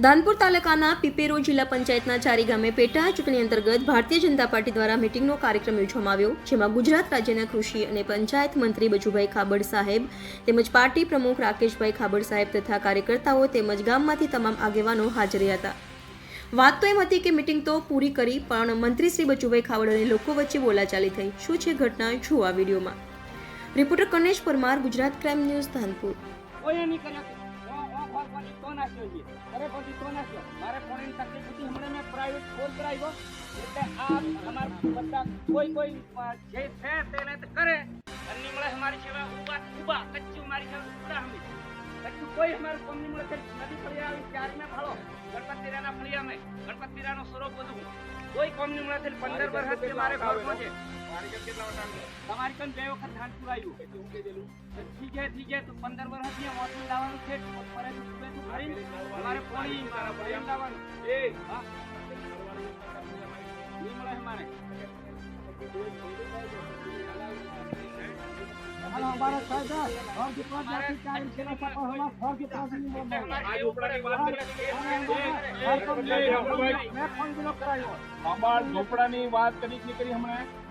ધાનપુર તાલુકાના પીપેરો જિલ્લા પંચાયતના ચારી ગામે પેટા ચૂંટણી અંતર્ગત ભારતીય જનતા પાર્ટી દ્વારા મિટિંગનો કાર્યક્રમ યોજવામાં આવ્યો, જેમાં ગુજરાત રાજ્યના કૃષિ અને પંચાયત મંત્રી બચુભાઈ ખાબડ સાહેબ તેમજ પાર્ટી પ્રમુખ રાકેશભાઈ ખાબડ સાહેબ તથા કાર્યકર્તાઓ તેમજ ગામમાંથી તમામ આગેવાનો હાજર હતા. વાત તો એમ હતી કે મિટિંગ તો પૂરી કરી, પણ મંત્રી શ્રી બચુભાઈ ખાબડ અને લોકો વચ્ચે બોલાચાલી થઈ. શું છે ઘટના? જુઓ આ વિડીયોમાં. Reporter Kanesh Parmar, Gujarat crime news, Dhanpur. છે અરે પછી તો નાખ્યો મારે ફોનની તકલીફ હતી હમણાં મેં પ્રાઇવેટ ફોન કરાવ્યો. એટલે આ અમારા બધા કોઈ કોઈ જે છે તેને કરે. અને મળે અમારી સેવા ઊભા ઊભા કચ્ચું મારી સેવા ઊભા હમી કચ્ચું કોઈ અમારું કોમની મળે છે નદી ફળિયા આવી ચાર મેં ફાળો ગણપત રાના ફળિયા મેં ગણપત રાનો સ્વરૂપ બધું. કોઈ કોમની મળે છે પંદર વર્ષ મારે ઘરમાં છે. તમારી કન બે વખત ધાન પુરાયું ઠીક છે ઠીક છે તો પંદર વર્ષ થી મોસમ લાવવાનું છે પર અમારે પાણી મારા પાણી લાવવાનું એ હા નહીં મળે અમારે हमारा कायदा और की पांच लाख की चालीस के नफा और हमारा फौज की पांच नहीं बोल मैं फोन किलो करायो અમાર ઝોપડાની વાત કરી કે કરી હમણાં अरे पर हमारे हद तक बोलन हमारा सौ सौ આ એ તો હમણાં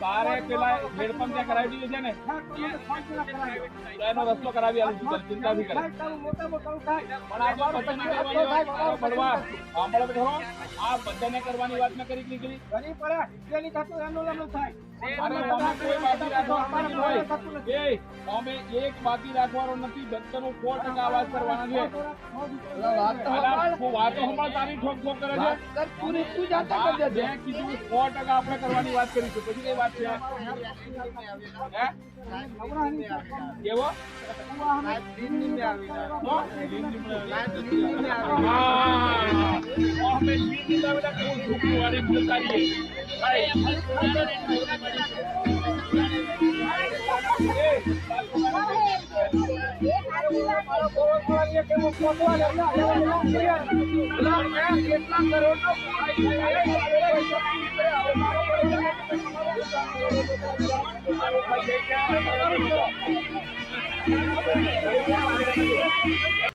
તારે પેલા હેડપંપ ત્યાં કરાવી દીધી છે ને. એનો રસ્તો કરાવી આલું ચિંતા બી કરે. મોટા મોટા થાય પણ આ તો બધાને કરવાની વાત આ બળવા સાંભળો ખરો આ બધાને કરવાની વાત મેં કરી કે ઘણી પડે પેલી થતું એનું એનું થાય અરે તમે કોઈ બાકી રાખવાનું નથી હોય. એ તમે એક બાકી રાખવાનો નથી બધાનો સો ટકા અવાજ કરવાનો છે. વાતો હમણાં તારી ઠોક ઠોક કરે છે. મેં કીધું સો ટકા દાખલા કરવાની વાત કરીશું પછી કઈ વાત છે? એવો કેટલા કરોડ નો ハロー!